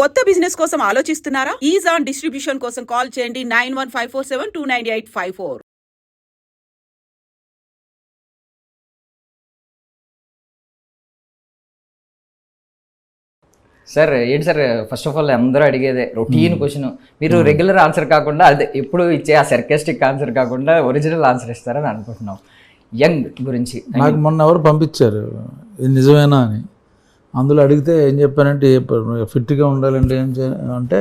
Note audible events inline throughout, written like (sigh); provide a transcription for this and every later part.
కొత్త బిజినెస్ కోసం ఆలోచిస్తున్నారా? ఈజ్ ఆన్ డిస్ట్రిబ్యూషన్ కోసం కాల్ చేయండి nine one five four seven two nine eight five four. Sir ఏంటి సార్ ఫస్ట్ ఆఫ్ ఆల్ అందరూ అడిగేదే రొటీన్ క్వశ్చన్ మీరు రెగ్యులర్ ఆన్సర్ కాకుండా అదే ఎప్పుడు ఇచ్చే ఆ సర్కాస్టిక్ ఆన్సర్ కాకుండా ఒరిజినల్ ఆన్సర్ ఇస్తారని అనుకుంటున్నాం. యంగ్ గురించి నాకు మొన్న ఎవరు పంపించారు? ఇది నిజమేనా అని. అందులో అడిగితే ఏం చెప్పానంటే ఫిట్గా ఉండాలంటే ఏం చే అంటే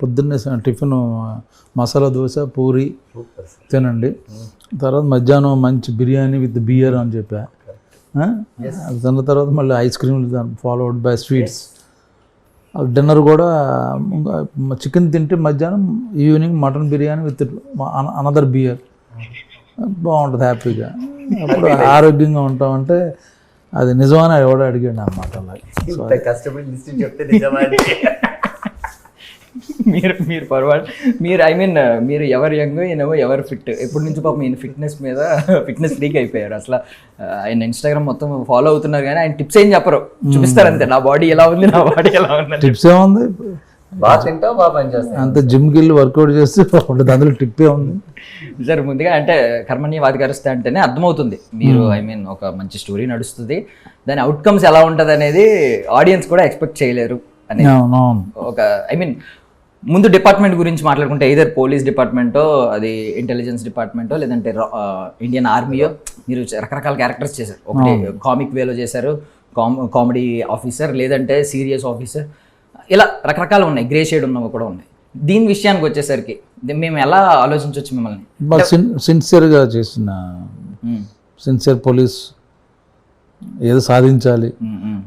పొద్దున్నే టిఫిన్ మసాలా దోశ పూరి తినండి. తర్వాత మధ్యాహ్నం మంచి బిర్యానీ విత్ బియర్ అని చెప్పా. తిన్న తర్వాత మళ్ళీ ఐస్ క్రీమ్లు ఫాలోడ్ బై స్వీట్స్. డిన్నర్ కూడా చికెన్ తింటే మధ్యాహ్నం evening mutton biryani with another beer. బాగుంటుంది హ్యాపీగా. అప్పుడు ఆరోగ్యంగా ఉంటామంటే అది నిజమని ఎవడో అడిగాడు అన్నమాట అలాగే కష్టపడి లిస్ట్ చెప్తే నిజమా అని. (laughs) మీరు మీరు పర్వాలేదు. మీరు ఐ మీన్ మీరు ఎవరు యంగ్ ఈయనేమో ఎవరు ఫిట్ ఎప్పటి నుంచి పాపం ఈయన ఫిట్నెస్ మీద ఫిట్నెస్ ఫ్రీక్ అయిపోయారు అసలు ఆయన ఇన్స్టాగ్రామ్ మొత్తం ఫాలో అవుతున్నారు కానీ ఆయన టిప్స్ ఏం చెప్పరు. చూపిస్తారు అంతే నా బాడీ ఎలా ఉంది నా బాడీ ఎలా ఉంది. టిప్స్ ఏముంది? బాగా తింటావు బాగా పని చేస్తావు. అంత జిమ్కి వెళ్ళి వర్కౌట్ చేస్తే అందులో టిప్ ఏముంది సార్ ముందుగా అంటే కర్మణ్యవాది కరుస్తే అంటేనే అర్థమవుతుంది. మీరు ఐ మీన్ ఒక మంచి స్టోరీ నడుస్తుంది. దాని అవుట్కమ్స్ ఎలా ఉంటుంది అనేది ఆడియన్స్ కూడా ఎక్స్పెక్ట్ చేయలేరు అవును ఒక ఐ మీన్ ముందు డిపార్ట్మెంట్ గురించి మాట్లాడుకుంటే ఇదర్ పోలీస్ డిపార్ట్మెంటో అది ఇంటెలిజెన్స్ డిపార్ట్మెంటో లేదంటే ఇండియన్ ఆర్మీయో మీరు రకరకాల క్యారెక్టర్స్ చేశారు. ఒకటి కామిక్ వేలో చేశారు కామెడీ ఆఫీసర్ లేదంటే సీరియస్ ఆఫీసర్ ఇలా రకరకాలు ఉన్నాయి. గ్రే షేడ్ ఉన్నవి కూడా ఉన్నాయి. దీని విషయానికి వచ్చేసరికి మేము ఎలా ఆలోచించవచ్చు మిమ్మల్ని? సిన్సియర్గా చేసిన. సిన్సియర్ పోలీస్ ఏదో సాధించాలి?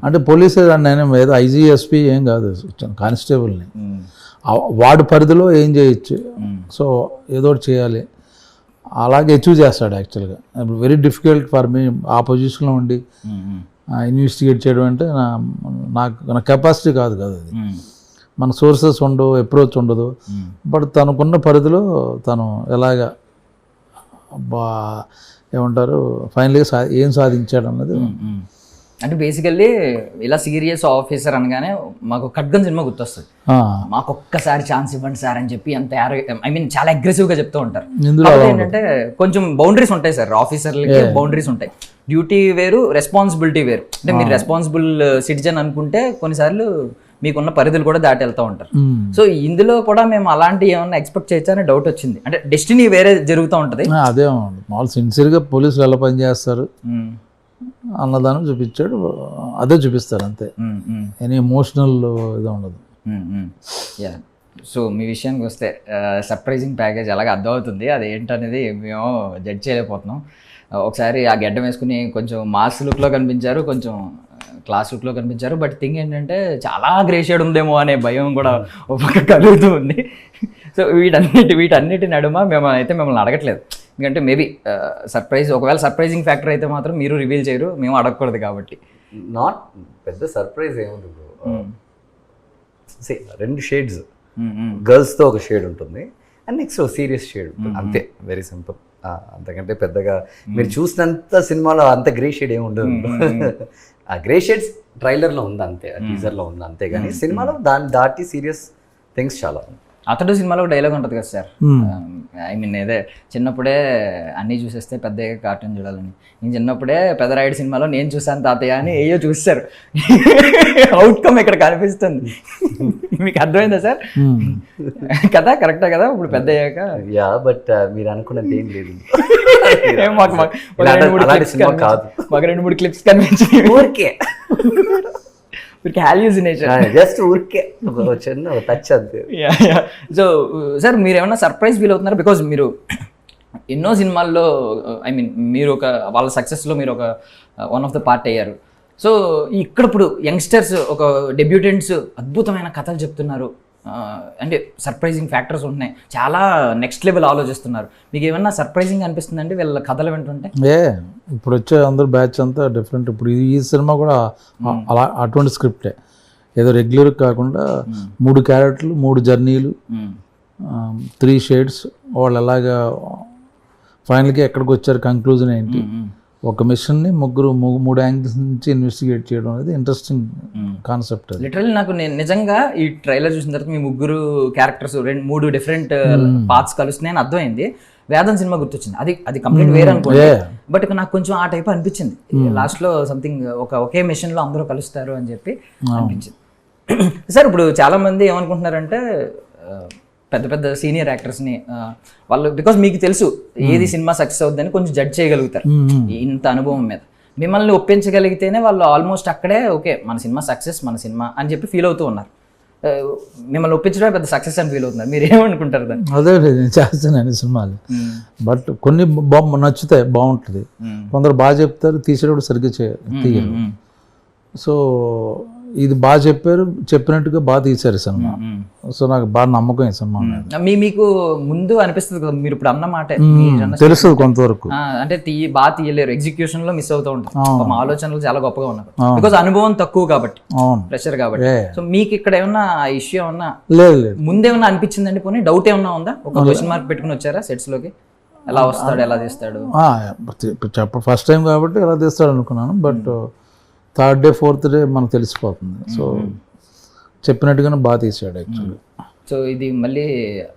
అంటే పోలీస్ నేను ఏదో ఐజీఎస్పీ ఏం కాదు. కానిస్టేబుల్ని. వాడి పరిధిలో ఏం చేయొచ్చు. సో ఏదో ఒకటి చేయాలి. అలాగే అచీవ్ చేస్తాడు యాక్చువల్గా వెరీ డిఫికల్ట్ ఫర్ మీ ఆ పొజిషన్లో ఉండి ఇన్వెస్టిగేట్ చేయడం అంటే నా నాకు నా కెపాసిటీ కాదు కదా అది మన సోర్సెస్ ఉండవు అప్రోచ్ ఉండదు. బట్ తనకున్న పరిధిలో తను ఎలాగ బా ఏమంటారు ఫైనల్గా సా ఏం సాధించాడు అన్నది. అంటే బేసికల్లీ ఇలా సీరియస్ ఆఫీసర్ అనగానే మాకు ఖడ్గన్ సినిమా గుర్తొస్తుంది. మాకు ఒక్కసారి ఛాన్స్ ఇవ్వండి సార్ అని చెప్పి అంత ఐ మీన్ చాలా అగ్రెసివ్గా చెప్తూ ఉంటారు. ఏంటంటే కొంచెం బౌండరీస్ ఉంటాయి సార్ ఆఫీసర్లకి బౌండరీస్ ఉంటాయి. డ్యూటీ వేరు రెస్పాన్సిబిలిటీ వేరు. అంటే మీరు రెస్పాన్సిబుల్ సిటిజన్ అనుకుంటే కొన్నిసార్లు మీకున్న పరిధులు కూడా దాటి వెళ్తూ ఉంటారు. సో ఇందులో కూడా మేము అలాంటి ఏమన్నా ఎక్స్పెక్ట్ చేయొచ్చా అనే డౌట్ వచ్చింది. అంటే డెస్టినీ వేరే జరుగుతూ ఉంటుంది. అదే మామూలు సిన్సియర్గా పోలీసులు ఎలా పనిచేస్తారు. అన్నదానం చూపించాడు. అదే చూపిస్తారు అంతే. ఎనీ ఎమోషనల్ ఇది ఉండదు. యా. సో మీ విషయానికి వస్తే సర్ప్రైజింగ్ ప్యాకేజ్ అలాగే అర్థమవుతుంది. అది ఏంటనేది మేము జడ్జ్ చేయలేకపోతున్నాం. ఒకసారి ఆ గడ్డం వేసుకుని కొంచెం మాస్ లుక్లో కనిపించారు. కొంచెం క్లాస్ లుక్లో కనిపించారు. బట్ థింగ్ ఏంటంటే చాలా గ్రే షేడ్ ఉందేమో అనే భయం కూడా ఒక కలుగుతూ ఉంది. సో వీటన్నిటి వీటన్నిటి నడుమ మేము అయితే మిమ్మల్ని అడగట్లేదు. ఎందుకంటే మేబీ సర్ప్రైజ్ ఒకవేళ సర్ప్రైజింగ్ ఫ్యాక్టర్ అయితే మాత్రం మీరు రివీల్ చేయరు మేము అడగకూడదు కాబట్టి. నాట్ పెద్ద సర్ప్రైజ్ ఏముంది రెండు షేడ్స్. గర్ల్స్తో ఒక షేడ్ ఉంటుంది. అండ్ నెక్స్ట్ సీరియస్ షేడ్ అంతే వెరీ సింపుల్. అంతకంటే పెద్దగా మీరు చూసినంత సినిమాలో అంత గ్రే షేడ్ ఏమి ఉండదు. (laughs) ఆ గ్రే షేడ్స్ ట్రైలర్లో ఉంది అంతే టీజర్లో ఉంది అంతే కానీ సినిమాలో దాన్ని దాటి సీరియస్ థింగ్స్ చాలా ఉన్నాయి. అతడు సినిమాలో ఒక డైలాగ్ ఉంటుంది కదా సార్. ఐ మీన్ ఏదే చిన్నప్పుడే అన్నీ చూసేస్తే పెద్దగా కార్టూన్ చూడాలని. నేను చిన్నప్పుడే పెద్దరాయుడు సినిమాలో నేను చూసాను తాతయ్య అని ఏయో చూస్తారు. (laughs) అవుట్కమ్ ఇక్కడ కనిపిస్తుంది. (laughs) మీకు అర్థమైందా సార్? కదా కరెక్టే కదా? ఇప్పుడు పెద్ద అయ్యాక. యా బట్ మీరు అనుకున్నది ఏం లేదు. (laughs) మాకు రెండు మూడు కాదు. మాకు రెండు మూడు క్లిప్స్ కనిపించాయి ఊరికే. మీకు హాల్యూసినేషన్ జస్ట్ ఊరికే ఒక చిన్న టచ్ అంతే. సో సార్ మీరు ఏమన్నా సర్ప్రైజ్ ఫీల్ అవుతున్నారా? బికాజ్ మీరు ఎన్నో సినిమాల్లో ఐ మీన్ మీరు ఒక వాళ్ళ సక్సెస్లో మీరు ఒక వన్ ఆఫ్ ద పార్ట్ అయ్యారు. సో ఇక్కడ ఇప్పుడు యంగ్స్టర్స్ ఒక డెబ్యూటెంట్స్ అద్భుతమైన కథలు చెప్తున్నారు. అంటే సర్ప్రైజింగ్ ఫ్యాక్టర్స్ ఉంటున్నాయి. చాలా నెక్స్ట్ లెవెల్ ఆలోచిస్తున్నారు. మీకు ఏమన్నా సర్ప్రైజింగ్ అనిపిస్తుందండి? వీళ్ళ కథలు వింటుంటే? ఏ ఇప్పుడు వచ్చే అందరు బ్యాచ్ అంతా డిఫరెంట్ ఇప్పుడు ఈ- సినిమా కూడా అలా అటువంటి స్క్రిప్టే ఏదో రెగ్యులర్ కాకుండా మూడు క్యారెక్టర్లు మూడు జర్నీలు. త్రీ షేడ్స్ వాళ్ళు ఎలాగా ఫైనల్గా ఎక్కడికి వచ్చారు కంక్లూజన్ ఏంటి. ఒక మిషన్ని ముగ్గురు మూడు యాంగిల్స్ నుంచి ఇన్వెస్టిగేట్ చేయడం అనేది ఇంట్రెస్టింగ్ కాన్సెప్ట్ లిటరల్లీ నాకు నేను నిజంగా ఈ ట్రైలర్ చూసిన తర్వాత మీ ముగ్గురు క్యారెక్టర్స్ రెండు మూడు డిఫరెంట్ పార్ట్స్ కలుస్తున్నాయని అర్థమైంది. వేదం సినిమా గుర్తొచ్చింది. అది అది కంప్లీట్ వేరే అనుకోండి. బట్ నాకు కొంచెం ఆ టైప్ అనిపించింది. లాస్ట్లో సంథింగ్ ఒక ఒకే మిషన్లో అందరూ కలుస్తారు అని చెప్పి అనిపించింది. (clears throat) సార్ ఇప్పుడు చాలా మంది ఏమనుకుంటున్నారంటే పెద్ద పెద్ద సీనియర్ యాక్టర్స్ని ఆ, వాళ్ళు బికాస్ మీకు తెలుసు ఏది సినిమా సక్సెస్ అవుతుందని కొంచెం జడ్జ్ చేయగలుగుతారు. ఇంత అనుభవం మీద. మిమ్మల్ని ఒప్పించగలిగితేనే వాళ్ళు ఆల్మోస్ట్ అక్కడే ఓకే మన సినిమా సక్సెస్ మన సినిమా అని చెప్పి ఫీల్ అవుతూ ఉన్నారు. మిమ్మల్ని ఒప్పించడమే పెద్ద సక్సెస్ అని ఫీల్ అవుతున్నారు. మీరు ఏమనుకుంటారు దాన్ని? అదే నేను చేస్తున్నాను సినిమాలు. బట్ కొన్ని బొమ్మ నచ్చుతాయి బాగుంటుంది. కొందరు బాగా చెప్తారు తీసేటప్పుడు సరిగ్గా చే తీయరు. సో ఇది బాగా చెప్పారు చెప్పినట్టుగా బాగా తీశారు సినిమా. సో నాకు బాగా నమ్మకం ఈ సినిమా మీ మీకు ముందు అనిపిస్తుంది కదా మీరు ఇప్పుడు అన్న మాట తెలుస్తుంది కొంతవరకు. అంటే బాగా తీయలేరు ఎగ్జిక్యూషన్లో మిస్ అవుతూ ఉంటారు అవును. పాపం ఆలోచనలు చాలా గొప్పగా ఉన్నారు. బికాజ్ అనుభవం తక్కువ కాబట్టి ప్రెషర్ కాబట్టి. సో మీకు ఇక్కడ ఏమన్నా ఇష్యూ ఏమన్నా లేదు లేదు. ముందేమన్నా అనిపించిందండి పోనీ? డౌట్ ఏమన్నా ఉందా? ఒక క్వశ్చన్ మార్క్ పెట్టుకుని వచ్చారా సెట్స్లోకి? ఎలా వస్తాడు ఎలా తీస్తాడు? చెప్ప ఫస్ట్ టైం కాబట్టి ఎలా తీస్తాడు అనుకున్నాను but third day fourth day మనకు తెలిసిపోతుంది. సో చెప్పినట్టుగానే బాగా తీసాడు యాక్చువల్లీ సో ఇది మళ్ళీ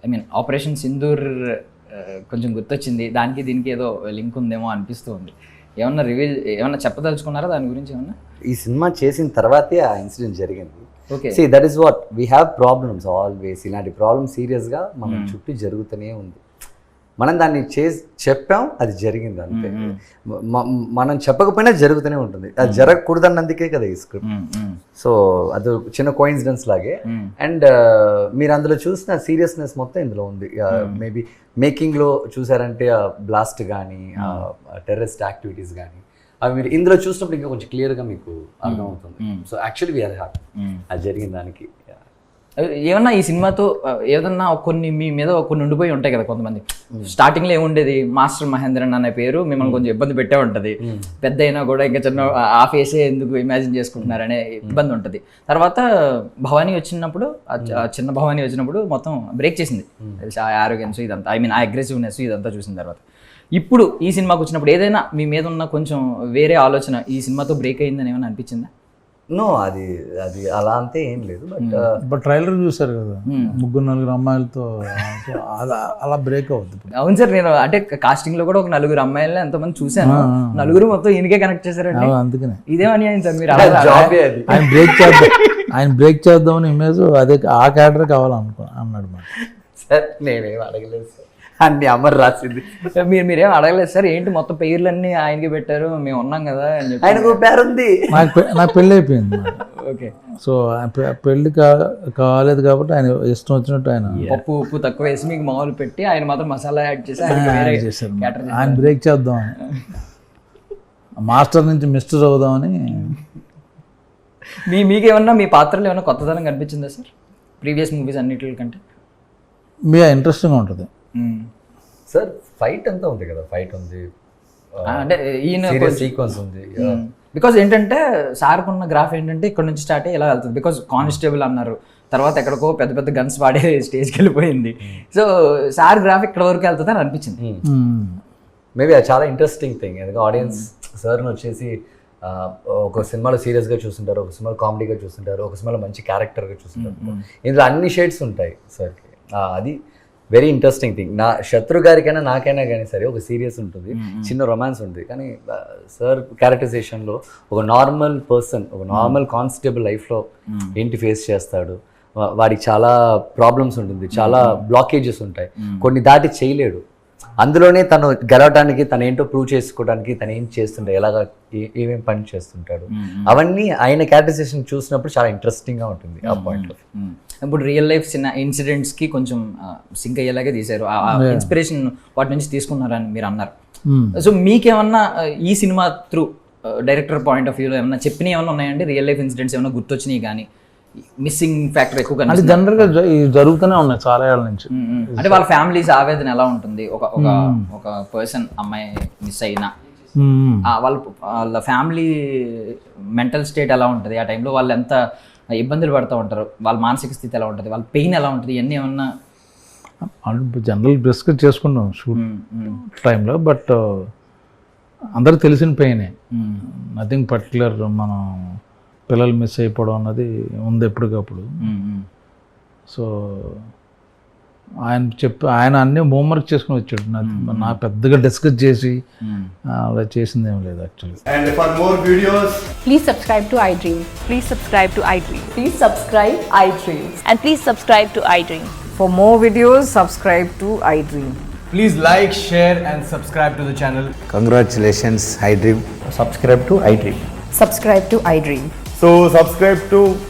ఐ మీన్ ఆపరేషన్ సింధూర్ కొంచెం గుర్తొచ్చింది. దానికి దీనికి ఏదో లింక్ ఉందేమో అనిపిస్తూ ఉంది ఏమన్నా రివీల్ ఏమన్నా చెప్పదలుచుకున్నారా దాని గురించి ఏమన్నా? ఈ సినిమా చేసిన తర్వాతే ఆ ఇన్సిడెంట్ జరిగింది. Okay. See that is what we have problems always ఇలాంటి ప్రాబ్లమ్ సీరియస్గా మన చుట్టూ జరుగుతూనే ఉంది. మనం దాన్ని చేసి చెప్పాం అది జరిగింది అంతే. మనం చెప్పకపోయినా జరుగుతూనే ఉంటుంది. అది జరగకూడదన్నందుకే కదా ఈ స్క్రిప్ట్. సో అది చిన్న కోయిన్సిడెన్స్ లాగే. అండ్ మీరు అందులో చూసిన సీరియస్నెస్ మొత్తం ఇందులో ఉంది. మేబీ మేకింగ్లో చూసారంటే బ్లాస్ట్ కానీ టెర్రరిస్ట్ యాక్టివిటీస్ కానీ అవి మీరు ఇందులో చూసినప్పుడు ఇంకా కొంచెం క్లియర్గా మీకు అర్థమవుతుంది. సో యాక్చువల్లీ వీఆర్ హ్యాపీ అది జరిగిన దానికి. ఏమన్నా ఈ సినిమాతో ఏదన్నా కొన్ని మీ మీద కొన్ని ఉండిపోయి ఉంటాయి కదా కొంతమంది. స్టార్టింగ్లో ఏముండేది? మాస్టర్ మహేంద్రన్ అనే పేరు మిమ్మల్ని కొంచెం ఇబ్బంది పెట్టే ఉంటది. పెద్ద అయినా కూడా ఇంకా చిన్న ఆ ఫేసే ఎందుకు ఇమాజిన్ చేసుకుంటున్నారనే ఇబ్బంది ఉంటది. తర్వాత భవానీ వచ్చినప్పుడు చిన్న భవానీ వచ్చినప్పుడు మొత్తం బ్రేక్ చేసింది. తెలిసి ఆ ఆరోగ్యన్స్ ఇదంతా. ఐ మీన్ ఆ అగ్రెసివ్నెస్ ఇదంతా చూసిన తర్వాత. ఇప్పుడు ఈ సినిమాకి వచ్చినప్పుడు ఏదైనా మీ మీద ఉన్న కొంచెం వేరే ఆలోచన ఈ సినిమాతో బ్రేక్ అయిందని ఏమైనా అనిపించిందా? నో అది అది అలా అంతే ఏం లేదు బట్ బట్ ట్రైలర్ చూసారు కదా ముగ్గురు నలుగురు అమ్మాయిలతో అలా అలా బ్రేక్ అవుద్ది ఇప్పుడు. అవును సార్ నేను అంటే కాస్టింగ్లో కూడా ఒక నలుగురు అమ్మాయిలని ఎంతమంది చూశాను. నలుగురు మొత్తం ఈయనకే కనెక్ట్ చేశారండి. ఆ, అందుకనే. ఇదేం అన్యాయం సార్ మీరు (laughs) ఆయన బ్రేక్ చేద్దాం ఆయన బ్రేక్ చేద్దామని ఇమేజ్ అదే ఆ క్యారెక్టర్ కావాలనుకో అన్నాడు మాట. సార్ నేనేం అడగలేదు సార్. అన్ని అమర్ రాసింది. మీరు మీరేం అడగలేదు సార్ ఏంటి మొత్తం పేర్లన్నీ ఆయనకి పెట్టారు మేము ఉన్నాం కదా అని చెప్పి. ఆయనకు పేరుంది. నాకు పె- నాకు పెళ్ళి అయిపోయింది ఓకే. సో ఆయన పెళ్ళి కా కాలేదు కాబట్టి ఆయన ఇష్టం వచ్చినట్టు ఆయన. పప్పు ఉప్పు తక్కువ వేసి మీకు మామూలు పెట్టి ఆయన మాత్రం మసాలా యాడ్ చేసి ఆయనకి వేరే చేశారు. ఆయన బ్రేక్ చేద్దామని. మాస్టర్ నుంచి మిస్టర్ అవుదామని. మీ మీకేమన్నా మీ పాత్రలు ఏమన్నా కొత్తదనం కనిపించిందా సార్? ప్రీవియస్ మూవీస్ అన్నిటి కంటే మీ ఇంట్రెస్టింగ్ ఉంటుంది. సార్ ఫైట్ అంతా ఉంది కదా ఫైట్ ఉంది. ఆ, అంటే ఈయన సీక్వెన్స్ ఉంది బికాజ్ ఏంటంటే సార్కు ఉన్న గ్రాఫ్ ఏంటంటే ఇక్కడ నుంచి స్టార్ట్ అయ్యి ఇలా వెళ్తుంది. బికాజ్ కానిస్టేబుల్ అన్నారు. తర్వాత ఎక్కడికో పెద్ద పెద్ద గన్స్ వాడే స్టేజ్కి వెళ్ళిపోయింది. సో సార్ గ్రాఫ్ ఇక్కడ వరకు వెళ్తుంది అని అనిపించింది. మేబీ అది చాలా ఇంట్రెస్టింగ్ థింగ్ ఎందుకంటే ఆడియన్స్ సార్ని వచ్చేసి ఆ, ఒక సినిమాలో సీరియస్గా చూస్తుంటారు ఒక సినిమాలో కామెడీగా చూస్తుంటారు ఒక సినిమాలో మంచి క్యారెక్టర్గా చూస్తుంటారు. ఇందులో అన్ని షేడ్స్ ఉంటాయి సార్కి అది వెరీ ఇంట్రెస్టింగ్ థింగ్ నా శత్రు గారికైనా నాకైనా కానీ సరే ఒక సీరియస్ ఉంటుంది చిన్న రొమాన్స్ ఉంటుంది. కానీ సార్ క్యారెక్టరైజేషన్లో ఒక నార్మల్ పర్సన్ ఒక నార్మల్ కానిస్టేబుల్ లైఫ్లో ఏంటి ఫేస్ చేస్తాడు? వాడికి చాలా ప్రాబ్లమ్స్ ఉంటుంది చాలా బ్లాకేజెస్ ఉంటాయి. కొన్ని దాటి చేయలేడు. అందులోనే తను గెలవడానికి తను ఏంటో ప్రూవ్ చేసుకోవడానికి తను ఏం చేస్తుంటాడు ఎలాగ ఏ- ఏమేం పని చేస్తుంటాడు. అవన్నీ ఆయన క్యారెక్టరైజేషన్ చూసినప్పుడు చాలా ఇంట్రెస్టింగ్గా ఉంటుంది ఆ పాయింట్ ఆఫ్. ఇప్పుడు రియల్ లైఫ్ చిన్న ఇన్సిడెంట్స్కి కొంచెం సింక్ అయ్యేలాగే తీశారు. ఇన్స్పిరేషన్ వాటి నుంచి తీసుకున్నారని మీరు అన్నారు. సో మీకేమన్నా ఆ, ఈ సినిమా త్రూ డైరెక్టర్ పాయింట్ ఆఫ్ వ్యూలో ఏమన్నా చెప్పినవి ఏమన్నా ఉన్నాయండి? రియల్ లైఫ్ ఇన్సిడెంట్స్ ఏమైనా గుర్తొచ్చినాయి కానీ మిస్సింగ్ ఫ్యాక్టర్ ఎక్కువ అంటే కనిపిస్తుంది. జనరల్గా జ- ఇవి జరుగుతూనే ఉన్నాయి చాలా ఏళ్ళ నుంచి. అంటే వాళ్ళ ఫ్యామిలీస్ ఆవేదన ఎలా ఉంటుంది? ఒక ఒక ఒక పర్సన్ అమ్మాయి మిస్ అయినా. ఆ వాళ్ళ వాళ్ళ ఫ్యామిలీ మెంటల్ స్టేట్ ఎలా ఉంటుంది? ఆ టైంలో వాళ్ళు ఎంత ఇబ్బందులు పడుతూ ఉంటారు. వాళ్ళ మానసిక స్థితి ఎలా ఉంటుంది? వాళ్ళ పెయిన్ ఎలా ఉంటుంది? ఇవన్నీ ఏమన్నా? జనరల్ డిస్కస్ చేసుకుంటాం షూట్. టైంలో బట్ అందరికి తెలిసిన పెయినే. నథింగ్ పర్టికులర్ మనం పిల్లలు మిస్ అయిపోవడం అన్నది ఉంది ఎప్పటికప్పుడు. సో ఆయన చెప్పి ఆయన అన్ని హోంవర్క్ చేసుకుని వచ్చాడు నా- నా పెద్దగా డిస్కస్ చేసి అలా చేసింది ఏం లేదు actually And for more videos, Please subscribe to iDream. Please subscribe to iDream. Please subscribe iDream. And please subscribe to iDream. For more videos, subscribe to iDream. please like, share, and subscribe to the channel. Congratulations, iDream. Subscribe to iDream. Subscribe to iDream. So, subscribe to iDream Media. I